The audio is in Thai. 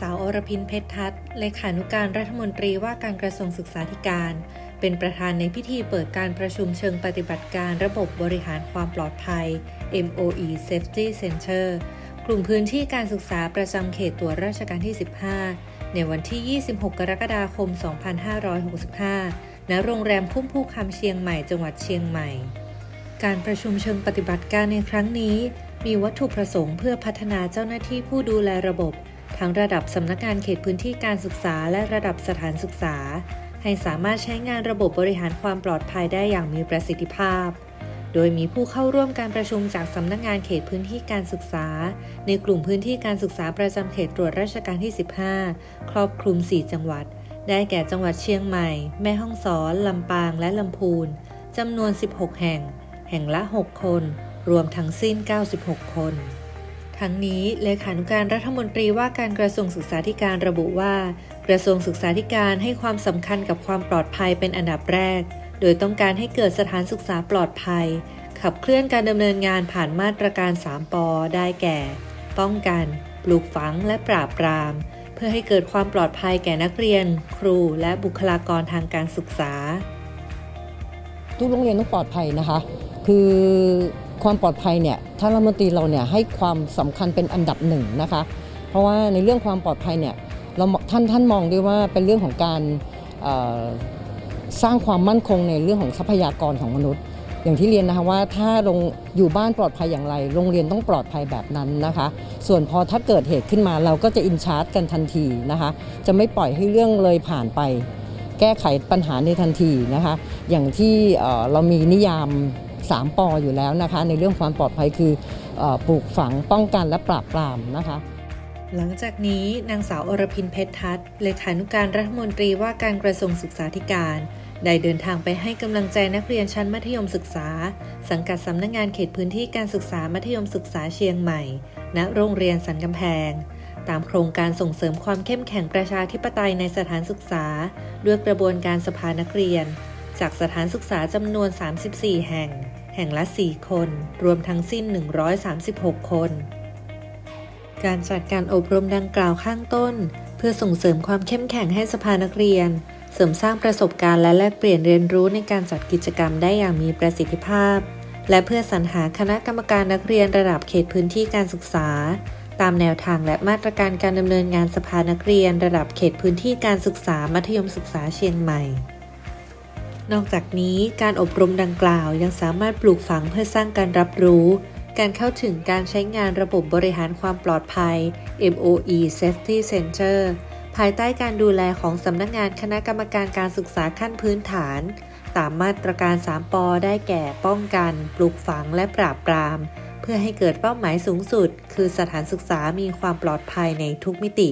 สาวอรพินเพชรทัศน์เลขานุการรัฐมนตรีว่าการกระทรวงศึกษาธิการ เป็นประธานในพิธีเปิดการประชุมเชิงปฏิบัติการระบบบริหารความปลอดภัย MOE Safety Center กลุ่มพื้นที่การศึกษาประจำเขตตัวราชการที่ 15 ในวันที่ 26 กรกฎาคม 2565 ณ โรงแรมคุ้มผู้คำเชียงใหม่ จังหวัดเชียงใหม่ การประชุมเชิงปฏิบัติการในครั้งนี้ มีวัตถุประสงค์เพื่อพัฒนาเจ้าหน้าที่ผู้ดูแลระบบ ทั้งระดับสำนักงานเขตพื้นที่การศึกษา และระดับสถานศึกษา ให้สามารถใช้งานระบบบริหารความปลอดภัยได้อย่างมีประสิทธิภาพ โดยมีผู้เข้าร่วมการประชุมจากสำนักงานเขตพื้นที่การศึกษา ในกลุ่มพื้นที่การศึกษาประจำเขตตรวจราชการที่ 15 ครอบคลุม 4 จังหวัด ได้แก่จังหวัดเชียงใหม่ แม่ฮ่องสอน ลำปาง และลำพูนจำนวน 16 แห่ง แห่งละ 6 คน รวมทั้งสิ้น 96 คน ทั้งนี้เลขานุการรัฐมนตรีว่าการกระทรวงศึกษาธิการระบุว่า กระทรวงศึกษาธิการให้ความสำคัญกับความปลอดภัยเป็นอันดับแรก โดยต้องการให้เกิดสถานศึกษาปลอดภัย ขับเคลื่อนการดำเนินงานผ่านมาตรการ 3ปอได้แก่ ป้องกัน ปลูกฝังและปราบปราม เพื่อให้เกิดความปลอดภัยแก่นักเรียน ครูและบุคลากรทางการศึกษา ทุกโรงเรียนต้องปลอดภัยนะคะ คือ ความปลอดภัยเนี่ยท่านรัฐมนตรีเราเนี่ยให้ความสำคัญเป็นอันดับหนึ่งนะคะ เพราะว่าในเรื่องความปลอดภัยเนี่ยเราท่านท่านมองด้วยว่าเป็นเรื่องของการสร้างความมั่นคงในเรื่องของทรัพยากรของมนุษย์ อย่างที่เรียนนะคะว่าถ้าลงอยู่บ้านปลอดภัยอย่างไร โรงเรียนต้องปลอดภัยแบบนั้นนะคะ ส่วนพอถ้าเกิดเหตุขึ้นมาเราก็จะอินชาร์จกันทันทีนะคะ จะไม่ปล่อยให้เรื่องเลยผ่านไป แก้ไขปัญหาในทันทีนะคะ อย่างที่เรามีนิยาม 3ปออยู่แล้วนะคะ ในเรื่องความปลอดภัยคืออปลูกฝังป้องกันและปราบปรามนะคะ หลังจากนี้นางสาวอรพินเพชรทัศน์เลขานุการรัฐมนตรีว่าการกระทรวงศึกษาธิการได้เดินทางไปให้กำลังใจนักเรียนชั้นมัธยมศึกษา สังกัดสำนักงงานเขตพื้นที่การศึกษามัธยมศึกษาเชียงใหม่ ณ โรงเรียนสันกำแพง ตามโครงการส่งเสริมความเข้มแข็งประชาธิปไตยในสถานศึกษา ด้วยกระบวนการสภานักเรียน จากสถานศึกษาจำนวน 34 แห่ง แห่งละ 4 คน รวมทั้งสิ้น 136 คน การจัดการอบรมดังกล่าวข้างต้น เพื่อส่งเสริมความเข้มแข็งให้สภานักเรียน เสริมสร้างประสบการณ์และแลกเปลี่ยนเรียนรู้ในการจัดกิจกรรมได้อย่างมีประสิทธิภาพ และเพื่อสรรหาคณะกรรมการนักเรียนระดับเขตพื้นที่การศึกษา ตามแนวทางและมาตรการการดำเนินงานสภานักเรียน ระดับเขตพื้นที่การศึกษามัธยมศึกษาเชียงใหม่ นอกจากนี้การอบรมดังกล่าวยังสามารถปลูกฝังเพื่อสร้างการรับรู้ การเข้าถึงการใช้งานระบบบริหารความปลอดภัย MOE Safety Center ภายใต้การดูแลของสำนักงงานคณะกรรมการการศึกษาขั้นพื้นฐาน ตามมาตรการ 3ปอได้แก่ป้องกัน ปลูกฝังและปราบปราม เพื่อให้เกิดเป้าหมายสูงสุด คือสถานศึกษามีความปลอดภัยในทุกมิติ